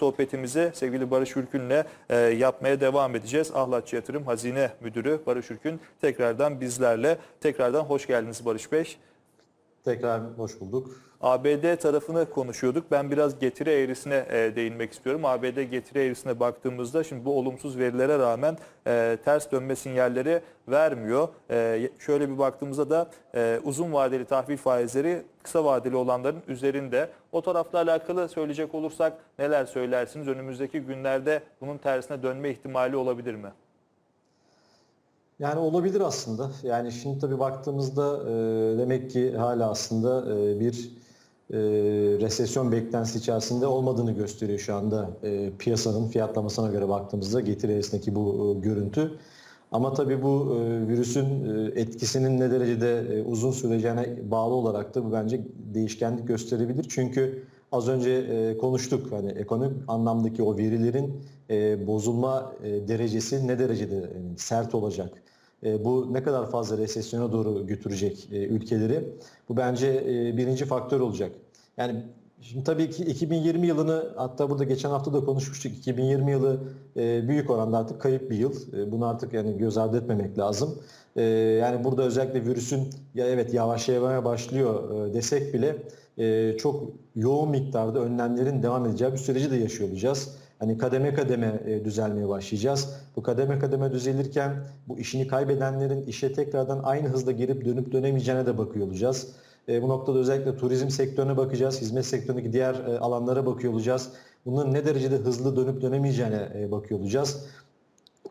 sohbetimizi sevgili Barış Ürkün'le e, yapmaya devam edeceğiz. Ahlatçı Yatırım Hazine Müdürü Barış Ürkün tekrardan bizlerle. Tekrardan hoş geldiniz Barış Bey. Tekrar hoş bulduk. ABD tarafını konuşuyorduk. Ben biraz getiri eğrisine e, değinmek istiyorum. ABD getiri eğrisine baktığımızda şimdi bu olumsuz verilere rağmen e, ters dönme sinyalleri vermiyor. E, şöyle bir baktığımızda da e, uzun vadeli tahvil faizleri kısa vadeli olanların üzerinde. O tarafla alakalı söyleyecek olursak neler söylersiniz? Önümüzdeki günlerde bunun tersine dönme ihtimali olabilir mi? Yani olabilir aslında. Yani şimdi tabii baktığımızda e, demek ki hala aslında e, bir e, resesyon beklentisi içerisinde olmadığını gösteriyor şu anda e, piyasanın fiyatlamasına göre baktığımızda getiri eğrisindeki bu e, görüntü. Ama tabii bu e, virüsün e, etkisinin ne derecede e, uzun süreceğine bağlı olarak da bu bence değişkenlik gösterebilir. Çünkü az önce e, konuştuk hani ekonomik anlamdaki o verilerin e, bozulma e, derecesi ne derecede e, sert olacak? E, bu ne kadar fazla resesyona doğru götürecek e, ülkeleri? Bu bence e, birinci faktör olacak. Yani Şimdi tabii ki 2020 yılını hatta burada geçen hafta da konuşmuştuk. 2020 yılı büyük oranda artık kayıp bir yıl. Bunu artık yani göz ardı etmemek lazım. Yani burada özellikle virüsün ya evet yavaşlamaya başlıyor desek bile çok yoğun miktarda önlemlerin devam edeceği bir süreci de yaşıyor olacağız. Hani kademe kademe e, düzelmeye başlayacağız. Bu kademe kademe düzelirken bu işini kaybedenlerin işe tekrardan aynı hızda girip dönüp dönemeyeceğine de bakıyor olacağız. E, bu noktada özellikle turizm sektörüne bakacağız, hizmet sektöründeki diğer e, alanlara bakıyor olacağız. Bunların ne derecede hızlı dönüp dönemeyeceğine bakıyor olacağız.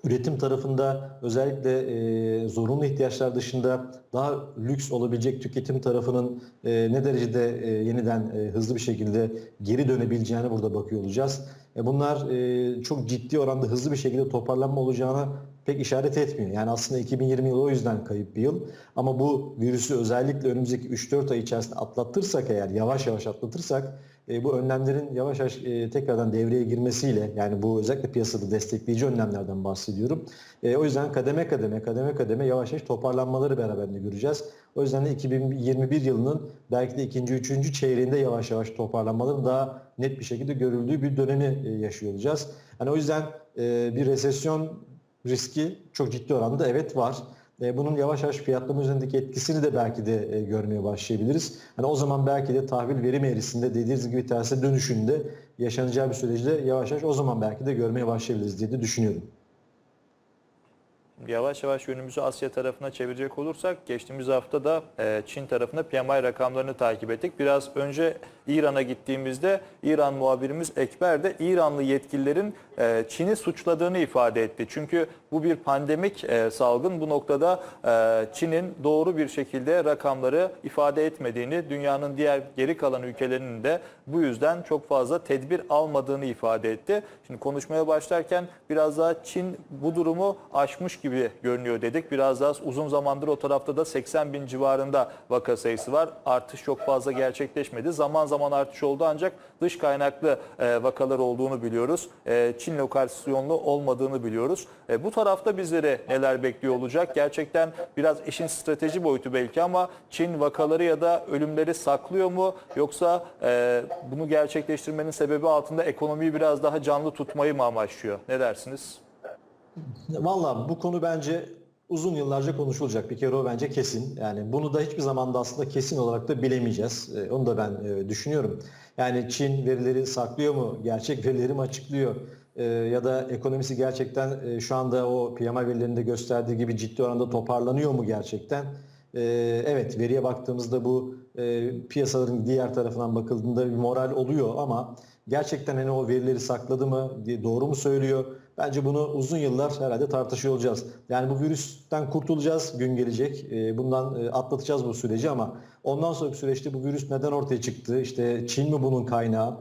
Üretim tarafında özellikle e, zorunlu ihtiyaçlar dışında daha lüks olabilecek tüketim tarafının e, ne derecede e, yeniden e, hızlı bir şekilde geri dönebileceğine burada bakıyor olacağız. E, bunlar e, çok ciddi oranda hızlı bir şekilde toparlanma olacağına pek işaret etmiyor. Yani aslında 2020 yılı o yüzden kayıp bir yıl. Ama bu virüsü özellikle önümüzdeki 3-4 ay içerisinde atlatırsak eğer yavaş yavaş atlatırsak e, bu önlemlerin yavaş yavaş e, tekrardan devreye girmesiyle yani bu özellikle piyasada destekleyici önlemlerden bahsediyorum. E, o yüzden kademe kademe kademe kademe yavaş yavaş toparlanmaları beraberinde göreceğiz. O yüzden de 2021 yılının belki de ikinci, üçüncü çeyreğinde yavaş yavaş toparlanmaların daha net bir şekilde görüldüğü bir dönemi e, yaşıyor olacağız. Hani o yüzden e, bir resesyon riski çok ciddi oranda evet var. Bunun yavaş yavaş fiyatlama üzerindeki etkisini de belki de e, görmeye başlayabiliriz. Hani o zaman belki de tahvil verim eğrisinde dediğiniz gibi terse dönüşünde yaşanacağı bir süreçte yavaş yavaş o zaman belki de görmeye başlayabiliriz diye de düşünüyorum. Yavaş yavaş yönümüzü Asya tarafına çevirecek olursak geçtiğimiz hafta da e, Çin tarafında PMI rakamlarını takip ettik. Biraz önce İran'a gittiğimizde İran muhabirimiz Ekber de İranlı yetkililerin e, Çin'i suçladığını ifade etti. Çünkü bu bir pandemik e, salgın. Bu noktada e, Çin'in doğru bir şekilde rakamları ifade etmediğini, dünyanın diğer geri kalan ülkelerinin de bu yüzden çok fazla tedbir almadığını ifade etti. Şimdi konuşmaya başlarken biraz daha Çin bu durumu aşmış gibi görünüyor dedik. Biraz daha uzun zamandır o tarafta da 80 bin civarında vaka sayısı var. Artış çok fazla gerçekleşmedi. Zaman zaman artış oldu ancak dış kaynaklı e, vakalar olduğunu biliyoruz. E, Çin lokasyonlu olmadığını biliyoruz. E, bu tarafta bizleri neler bekliyor olacak? Gerçekten biraz işin strateji boyutu belki ama Çin vakaları ya da ölümleri saklıyor mu? Yoksa e, bunu gerçekleştirmenin sebebi altında ekonomiyi biraz daha canlı tutmayı mı amaçlıyor? Ne dersiniz? Valla bu konu bence uzun yıllarca konuşulacak. Bir kere o bence kesin. Yani bunu da hiçbir zaman da aslında kesin olarak da bilemeyeceğiz. E, Onu da ben e, düşünüyorum. Yani Çin verileri saklıyor mu? Gerçek verileri mi açıklıyor? E, Ya da ekonomisi gerçekten e, şu anda o PMI verilerinde gösterdiği gibi ciddi oranda toparlanıyor mu gerçekten? E, Evet veriye baktığımızda bu e, piyasaların diğer tarafından bakıldığında bir moral oluyor ama gerçekten hani o verileri sakladı mı diye doğru mu söylüyor? Bence bunu uzun yıllar herhalde tartışıyor olacağız. Yani bu virüsten kurtulacağız gün gelecek. E, Bundan e, atlatacağız bu süreci ama ondan sonraki süreçte bu virüs neden ortaya çıktı? İşte Çin mi bunun kaynağı?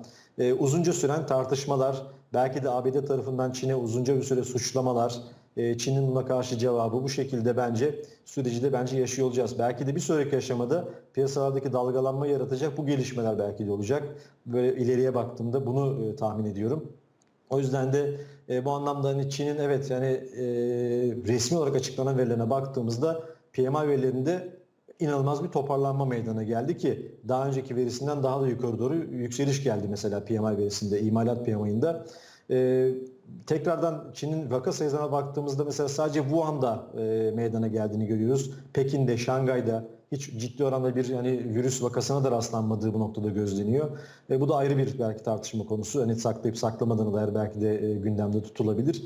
Uzunca süren tartışmalar, belki de ABD tarafından Çin'e uzunca bir süre suçlamalar, e, Çin'in buna karşı cevabı bu şekilde bence süreci de bence yaşıyor olacağız. Belki de bir sonraki aşamada piyasalardaki dalgalanma yaratacak bu gelişmeler belki de olacak. Böyle ileriye baktığımda bunu e, tahmin ediyorum. O yüzden de e, bu anlamda hani Çin'in evet yani e, resmi olarak açıklanan verilerine baktığımızda PMI verilerinde inanılmaz bir toparlanma meydana geldi ki daha önceki verisinden daha da yukarı doğru yükseliş geldi mesela PMI verisinde, imalat PMI'ında. Ee, tekrardan Çin'in vaka sayılarına baktığımızda mesela sadece Wuhan'da e, meydana geldiğini görüyoruz. Pekin'de, Şangay'da hiç ciddi oranda bir yani virüs vakasına da rastlanmadığı bu noktada gözleniyor. E, bu da ayrı bir belki tartışma konusu. Hani saklayıp saklamadığını dair belki de e, gündemde tutulabilir.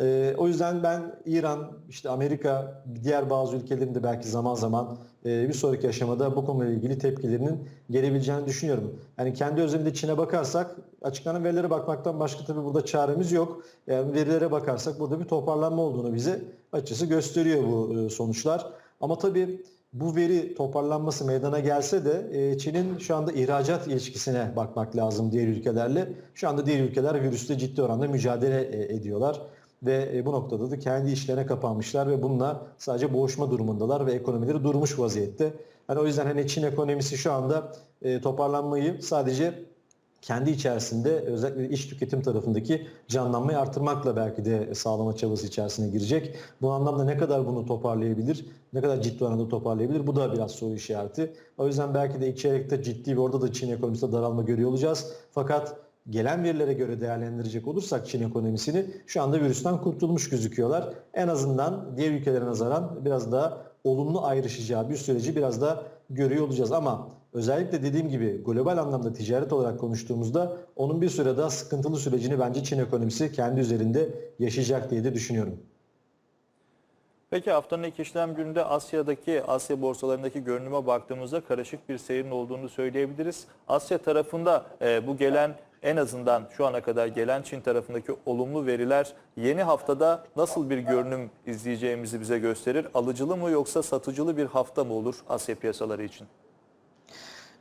E, o yüzden ben İran, işte Amerika, diğer bazı ülkelerin de belki zaman zaman e, bir sonraki aşamada bu konuyla ilgili tepkilerinin gelebileceğini düşünüyorum. Yani kendi özelinde Çin'e bakarsak açıklanan verilere bakmaktan başka tabii burada çaremiz yok. Yani verilere bakarsak burada bir toparlanma olduğunu bize açısı gösteriyor bu e, sonuçlar. Ama tabii bu veri toparlanması meydana gelse de e, Çin'in şu anda ihracat ilişkisine bakmak lazım diğer ülkelerle. Şu anda diğer ülkeler virüste ciddi oranda mücadele e, ediyorlar ve e, bu noktada da kendi işlerine kapanmışlar ve bununla sadece boğuşma durumundalar ve ekonomileri durmuş vaziyette. Yani o yüzden hani Çin ekonomisi şu anda e, toparlanmayı sadece kendi içerisinde özellikle iş tüketim tarafındaki canlanmayı artırmakla belki de sağlama çabası içerisine girecek. Bu anlamda ne kadar bunu toparlayabilir, ne kadar ciddi oranda toparlayabilir bu da biraz soru işareti. O yüzden belki de ilk çeyrekte ciddi bir orada da Çin ekonomisinde daralma görüyor olacağız. Fakat gelen verilere göre değerlendirecek olursak Çin ekonomisini şu anda virüsten kurtulmuş gözüküyorlar. En azından diğer ülkelere nazaran biraz daha olumlu ayrışacağı bir süreci biraz daha görüyor olacağız. Ama özellikle dediğim gibi global anlamda ticaret olarak konuştuğumuzda onun bir süre daha sıkıntılı sürecini bence Çin ekonomisi kendi üzerinde yaşayacak diye de düşünüyorum. Peki haftanın ilk işlem gününde Asya'daki, Asya borsalarındaki görünüme baktığımızda karışık bir seyrin olduğunu söyleyebiliriz. Asya tarafında e, bu gelen en azından şu ana kadar gelen Çin tarafındaki olumlu veriler yeni haftada nasıl bir görünüm izleyeceğimizi bize gösterir. Alıcılı mı yoksa satıcılı bir hafta mı olur Asya piyasaları için?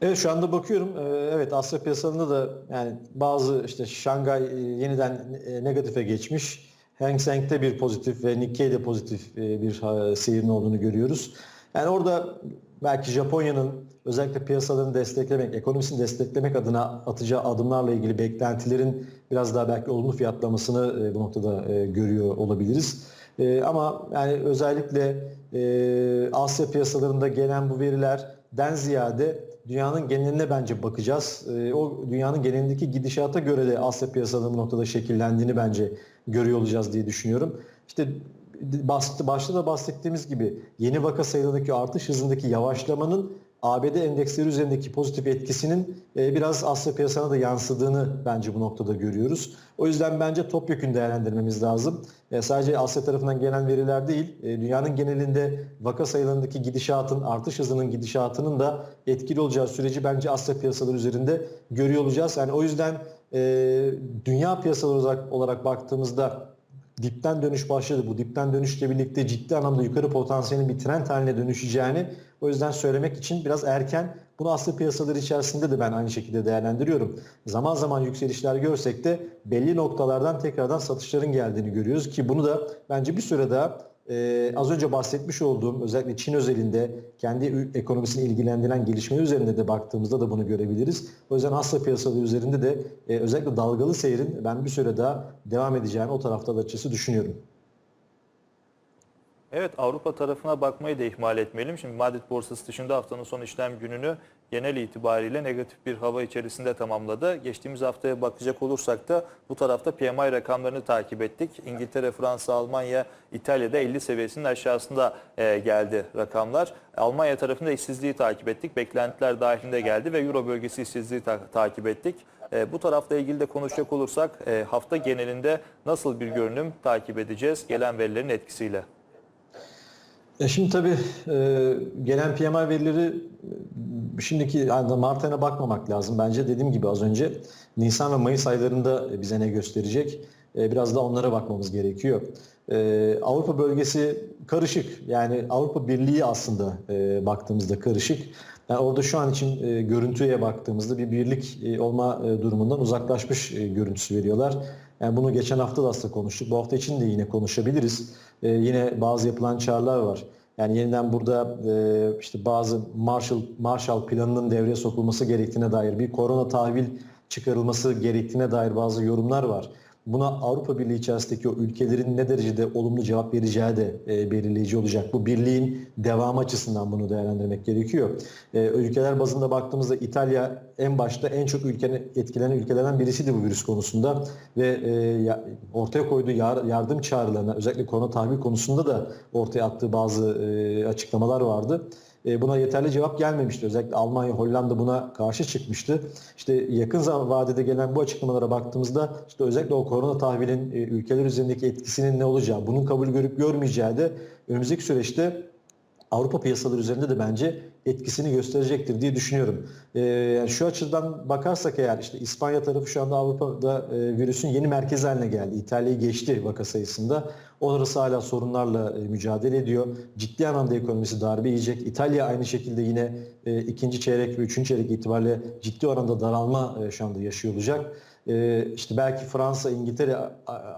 Evet şu anda bakıyorum. Ee, Evet Asya piyasalarında da yani bazı işte Şangay e, yeniden e, negatife geçmiş. Hang Seng'de bir pozitif ve Nikkei'de pozitif e, bir seyrin olduğunu görüyoruz. Yani orada belki Japonya'nın özellikle piyasalarını desteklemek, ekonomisini desteklemek adına atacağı adımlarla ilgili beklentilerin biraz daha belki olumlu fiyatlamasını e, bu noktada e, görüyor olabiliriz. E, Ama yani özellikle Asya piyasalarında gelen bu verilerden ziyade dünyanın geneline bence bakacağız. O dünyanın genelindeki gidişata göre de Asya piyasalarının noktada şekillendiğini bence görüyor olacağız diye düşünüyorum. İşte başta da bahsettiğimiz gibi yeni vaka sayılarındaki artış hızındaki yavaşlamanın ABD endeksleri üzerindeki pozitif etkisinin e, biraz Asya piyasasına da yansıdığını bence bu noktada görüyoruz. O yüzden bence topyekun değerlendirmemiz lazım. E, Sadece Asya tarafından gelen veriler değil, e, dünyanın genelinde vaka sayılarındaki gidişatın, artış hızının gidişatının da etkili olacağı süreci bence Asya piyasaları üzerinde görüyor olacağız. Yani o yüzden dünya piyasaları olarak, olarak baktığımızda dipten dönüş başladı. Bu dipten dönüşle birlikte ciddi anlamda yukarı potansiyelin bir trend haline dönüşeceğini o yüzden söylemek için biraz erken. Bunu Asya piyasaları içerisinde de ben aynı şekilde değerlendiriyorum. Zaman zaman yükselişler görsek de belli noktalardan tekrardan satışların geldiğini görüyoruz ki bunu da bence bir süre daha e, az önce bahsetmiş olduğum özellikle Çin özelinde kendi ekonomisini ilgilendiren gelişme üzerinde de baktığımızda da bunu görebiliriz. O yüzden Asya piyasaları üzerinde de e, özellikle dalgalı seyrin ben bir süre daha devam edeceğini o tarafta açısı düşünüyorum. Evet Avrupa tarafına bakmayı da ihmal etmeyelim. Şimdi Madrid borsası dışında haftanın son işlem gününü genel itibariyle negatif bir hava içerisinde tamamladı. Geçtiğimiz haftaya bakacak olursak da bu tarafta PMI rakamlarını takip ettik. İngiltere, Fransa, Almanya, İtalya'da 50 seviyesinin aşağısında e, geldi rakamlar. Almanya tarafında işsizliği takip ettik. Beklentiler dahilinde geldi ve Euro bölgesi işsizliği ta- takip ettik. E, bu tarafla ilgili de konuşacak olursak e, hafta genelinde nasıl bir görünüm takip edeceğiz gelen verilerin etkisiyle? E şimdi tabii e, gelen PMI verileri e, şimdiki yani Mart ayına bakmamak lazım. Bence dediğim gibi az önce Nisan ve Mayıs aylarında bize ne gösterecek? E, biraz da onlara bakmamız gerekiyor. E, Avrupa bölgesi karışık. Yani Avrupa Birliği aslında e, baktığımızda karışık. Yani orada şu an için e, görüntüye baktığımızda bir birlik e, olma e, durumundan uzaklaşmış e, görüntüsü veriyorlar. Yani bunu geçen hafta da aslında konuştuk. Bu hafta için de yine konuşabiliriz. Ee, yine bazı yapılan çağrılar var. Yani yeniden burada e, işte bazı Marshall, Marshall planının devreye sokulması gerektiğine dair bir korona tahvil çıkarılması gerektiğine dair bazı yorumlar var. Buna Avrupa Birliği içerisindeki o ülkelerin ne derecede olumlu cevap vereceği de e, belirleyici olacak. Bu birliğin devamı açısından bunu değerlendirmek gerekiyor. E, ülkeler bazında baktığımızda İtalya en başta en çok ülkenin etkilenen ülkelerden birisiydi bu virüs konusunda ve e, ya- ortaya koyduğu yar- yardım çağrılarına özellikle korona tahvil konusunda da ortaya attığı bazı e, açıklamalar vardı. E, Buna yeterli cevap gelmemişti. Özellikle Almanya, Hollanda buna karşı çıkmıştı. İşte yakın vadede gelen bu açıklamalara baktığımızda işte özellikle o korona tahvilin e, ülkeler üzerindeki etkisinin ne olacağı, bunun kabul görüp görmeyeceği de önümüzdeki süreçte Avrupa piyasaları üzerinde de bence etkisini gösterecektir diye düşünüyorum. Ee, yani şu açıdan bakarsak eğer işte İspanya tarafı şu anda Avrupa'da e, virüsün yeni merkez haline geldi. İtalya'yı geçti vaka sayısında. Orası hala sorunlarla e, mücadele ediyor. Ciddi anlamda ekonomisi darbe yiyecek. İtalya aynı şekilde yine e, ikinci çeyrek ve üçüncü çeyrek itibariyle ciddi oranda daralma e, şu anda yaşıyor olacak. Ee, işte belki Fransa, İngiltere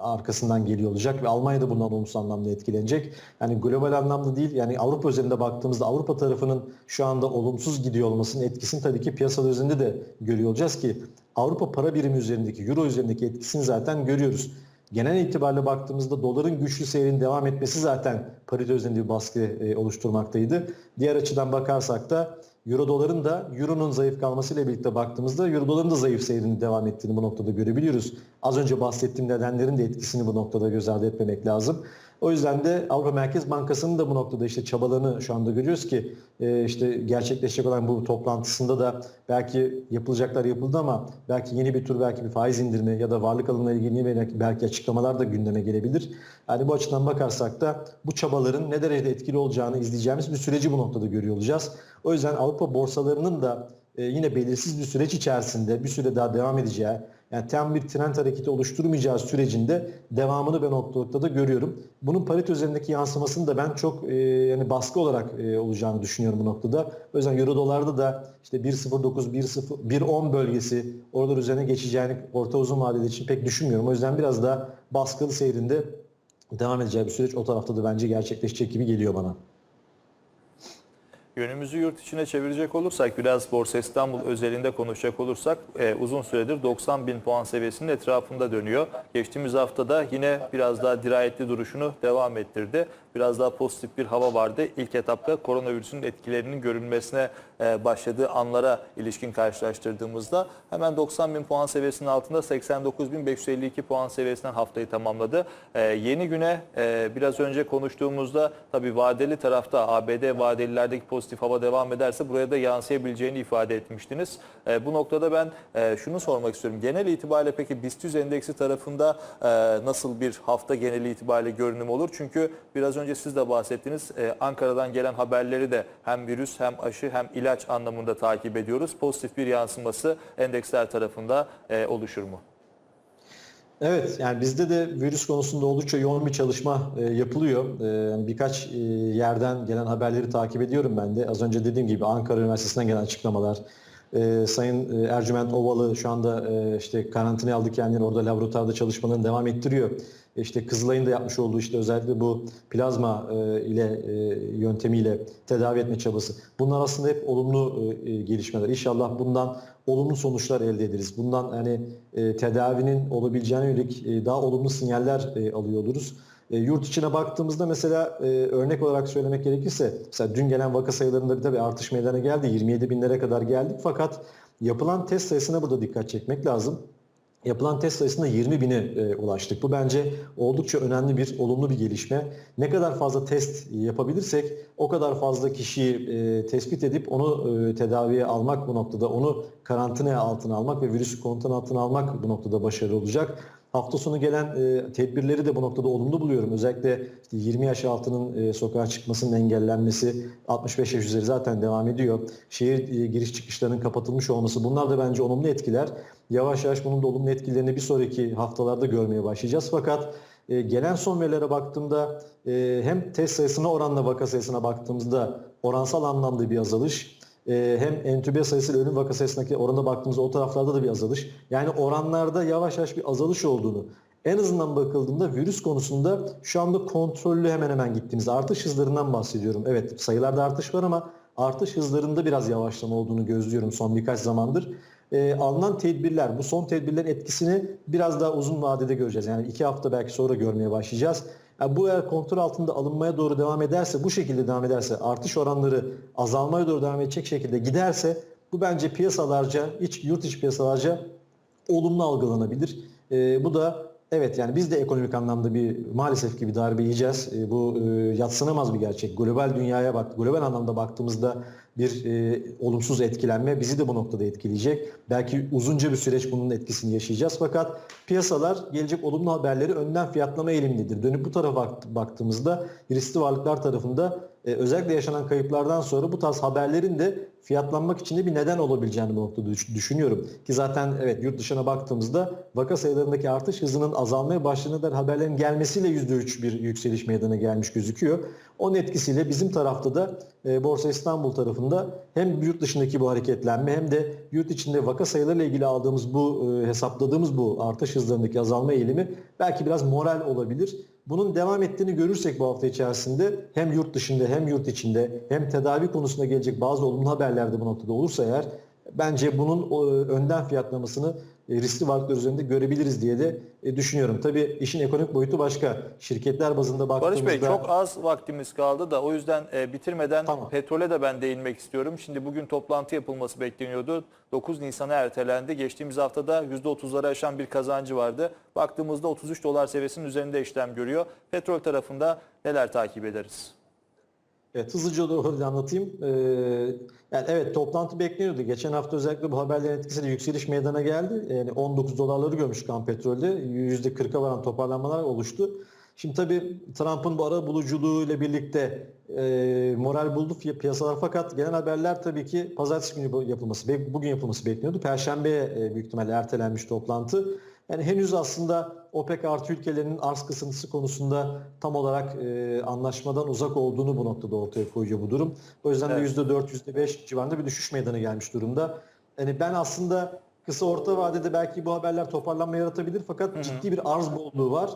arkasından geliyor olacak ve Almanya da bundan olumsuz anlamda etkilenecek. Yani global anlamda değil yani Avrupa üzerinde baktığımızda Avrupa tarafının şu anda olumsuz gidiyor olmasının etkisini tabii ki piyasalar üzerinde de görüyor olacağız ki Avrupa para birimi üzerindeki, euro üzerindeki etkisini zaten görüyoruz. Genel itibariyle baktığımızda doların güçlü seyrin devam etmesi zaten parite üzerinde bir baskı e, oluşturmaktaydı. Diğer açıdan bakarsak da Euro doların da Euro'nun zayıf kalmasıyla birlikte baktığımızda Euro doların da zayıf seyrinin devam ettiğini bu noktada görebiliyoruz. Az önce bahsettiğim nedenlerin de etkisini bu noktada göz ardı etmemek lazım. O yüzden de Avrupa Merkez Bankası'nın da bu noktada işte çabalarını şu anda görüyoruz ki e, işte gerçekleşecek olan bu toplantısında da belki yapılacaklar yapıldı ama belki yeni bir tur belki bir faiz indirme ya da varlık alımına ilgili belki açıklamalar da gündeme gelebilir. Yani bu açıdan bakarsak da bu çabaların ne derecede etkili olacağını izleyeceğimiz bir süreci bu noktada görüyor olacağız. O yüzden Avrupa borsalarının da e, yine belirsiz bir süreç içerisinde bir süre daha devam edeceği, yani tam bir trend hareketi oluşturmayacağı sürecinde devamını ben o noktada görüyorum. Bunun parite üzerindeki yansımasını da ben çok e, yani baskı olarak e, olacağını düşünüyorum bu noktada. Yüzden Euro dolarda da işte 1.09, 1.0, 1.10 bölgesi oralar üzerine geçeceğini orta uzun vadeli için pek düşünmüyorum. O yüzden biraz daha baskılı seyrinde devam edeceği bir süreç o tarafta da bence gerçekleşecek gibi geliyor bana. Yönümüzü yurt içine çevirecek olursak, biraz Borsa İstanbul özelinde konuşacak olursak e, uzun süredir 90 bin puan seviyesinin etrafında dönüyor. Geçtiğimiz haftada yine biraz daha dirayetli duruşunu devam ettirdi. Biraz daha pozitif bir hava vardı. İlk etapta koronavirüsün etkilerinin görülmesine e, başladığı anlara ilişkin karşılaştırdığımızda hemen 90 bin puan seviyesinin altında 89.552 puan seviyesinden haftayı tamamladı. E, yeni güne e, biraz önce konuştuğumuzda tabii vadeli tarafta ABD vadelilerdeki pozitif hava devam ederse buraya da yansıyabileceğini ifade etmiştiniz. Bu noktada ben şunu sormak istiyorum. Genel itibariyle peki BIST 100 endeksi tarafında nasıl bir hafta geneli itibariyle görünüm olur? Çünkü biraz önce siz de bahsettiniz. E, Ankara'dan gelen haberleri de hem virüs hem aşı hem ilaç anlamında takip ediyoruz. Pozitif bir yansıması endeksler tarafında e, oluşur mu? Evet yani bizde de virüs konusunda oldukça yoğun bir çalışma e, yapılıyor. E, yani birkaç e, yerden gelen haberleri takip ediyorum ben de. Az önce dediğim gibi Ankara Üniversitesi'nden gelen açıklamalar. E, Sayın e, Ercüment Ovalı şu anda e, işte karantinaya aldı kendini orada laboratuvarda çalışmalarını devam ettiriyor. İşte Kızılay'ın da yapmış olduğu işte özellikle bu plazma e, ile e, yöntemiyle tedavi etme çabası. Bunlar aslında hep olumlu e, gelişmeler. İnşallah bundan olumlu sonuçlar elde ederiz. Bundan hani tedavinin olabileceğine yönelik daha olumlu sinyaller alıyor oluruz. Yurt içine baktığımızda mesela e, örnek olarak söylemek gerekirse mesela dün gelen vaka sayılarında bir tabii artış meydana geldi. 27 binlere kadar geldik fakat yapılan test sayısına burada dikkat çekmek lazım. Yapılan test sayısında 20 bine e, ulaştık. Bu bence oldukça önemli bir, olumlu bir gelişme. Ne kadar fazla test yapabilirsek o kadar fazla kişiyi e, tespit edip onu e, tedaviye almak bu noktada, onu karantinaya altına almak ve virüsü kontrol altına almak bu noktada başarılı olacak. Hafta sonu gelen e, tedbirleri de bu noktada olumlu buluyorum. Özellikle işte 20 yaş altının e, sokağa çıkmasının engellenmesi, 65 yaş üzeri zaten devam ediyor. Şehir e, giriş çıkışlarının kapatılmış olması bunlar da bence olumlu etkiler. Yavaş yavaş bunun da olumlu etkilerini bir sonraki haftalarda görmeye başlayacağız. Fakat e, gelen son verilere baktığımda e, hem test sayısına oranla vaka sayısına baktığımızda oransal anlamda bir azalış e, hem entübe sayısı ile ölüm vaka sayısındaki orana baktığımızda o taraflarda da bir azalış. Yani oranlarda yavaş yavaş bir azalış olduğunu en azından bakıldığında virüs konusunda şu anda kontrollü hemen hemen gittiğimiz artış hızlarından bahsediyorum. Evet sayılarda artış var ama artış hızlarında biraz yavaşlama olduğunu gözlüyorum son birkaç zamandır. e, alınan tedbirler, bu son tedbirlerin etkisini biraz daha uzun vadede göreceğiz. Yani iki hafta belki sonra görmeye başlayacağız. Bu eğer kontrol altında alınmaya doğru devam ederse, bu şekilde devam ederse, artış oranları azalmaya doğru devam edecek şekilde giderse bu bence piyasalarca, iç yurt içi piyasalarca olumlu algılanabilir. Ee, bu da evet yani biz de ekonomik anlamda bir maalesef ki bir darbe yiyeceğiz. Ee, bu e, yatsınamaz bir gerçek. Global dünyaya bak, global anlamda baktığımızda bir e, olumsuz etkilenme bizi de bu noktada etkileyecek. Belki uzunca bir süreç bunun etkisini yaşayacağız. Fakat piyasalar gelecek olumlu haberleri önden fiyatlama eğilimindedir. Dönüp bu tarafa bak- baktığımızda riskli varlıklar tarafında e, özellikle yaşanan kayıplardan sonra bu tarz haberlerin de fiyatlanmak için de bir neden olabileceğini bu noktada düş- düşünüyorum. Ki zaten evet yurt dışına baktığımızda vaka sayılarındaki artış hızının azalmaya başladığına dair haberlerin gelmesiyle %3 bir yükseliş meydana gelmiş gözüküyor. Onun etkisiyle bizim tarafta da e, Borsa İstanbul tarafında hem yurt dışındaki bu hareketlenme hem de yurt içinde vaka sayılarıyla ilgili aldığımız bu e, hesapladığımız bu artış hızlarındaki azalma eğilimi belki biraz moral olabilir. Bunun devam ettiğini görürsek bu hafta içerisinde hem yurt dışında hem yurt içinde hem tedavi konusunda gelecek bazı olumlu haberler de bu noktada olursa eğer bence bunun o, önden fiyatlamasını e, riskli varlıklar üzerinde görebiliriz diye de e, düşünüyorum. Tabii işin ekonomik boyutu başka. Şirketler bazında baktığımızda... Barış Bey çok az vaktimiz kaldı da o yüzden e, bitirmeden Tamam. petrole de ben değinmek istiyorum. Şimdi bugün toplantı yapılması bekleniyordu. 9 Nisan'a ertelendi. Geçtiğimiz haftada %30'ları aşan bir kazancı vardı. Baktığımızda 33 dolar seviyesinin üzerinde işlem görüyor. Petrol tarafında neler takip ederiz? Evet hızlıca doğru anlatayım. Ee, yani evet toplantı bekleniyordu. Geçen hafta özellikle bu haberlerin etkisiyle yükseliş meydana geldi. Yani 19 dolarları görmüş kan petrolde. %40'a varan toparlanmalar oluştu. Şimdi tabii Trump'ın bu ara buluculuğu ile birlikte e, moral buldu piyasalar fakat gelen haberler tabii ki pazartesi günü yapılması, bugün yapılması bekleniyordu. Perşembeye e, büyük ihtimalle ertelenmiş toplantı. Yani henüz aslında OPEC artı ülkelerinin arz kısıntısı konusunda tam olarak e, anlaşmadan uzak olduğunu bu noktada ortaya koyuyor bu durum. O yüzden de Evet. %4, %5 civarında bir düşüş meydana gelmiş durumda. Yani ben aslında kısa orta vadede belki bu haberler toparlanma yaratabilir fakat ciddi bir arz bolluğu var.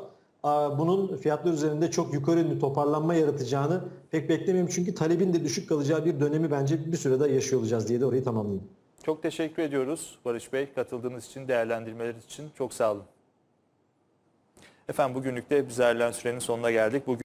Bunun fiyatlar üzerinde çok yukarı yönlü toparlanma yaratacağını pek beklemiyorum. Çünkü talebin de düşük kalacağı bir dönemi bence bir sürede yaşıyor olacağız diye de orayı tamamlayayım. Çok teşekkür ediyoruz Barış Bey katıldığınız için, değerlendirmeleriniz için. Çok sağ olun. Efendim bugünlük de biz ayrılan sürenin sonuna geldik. Bugün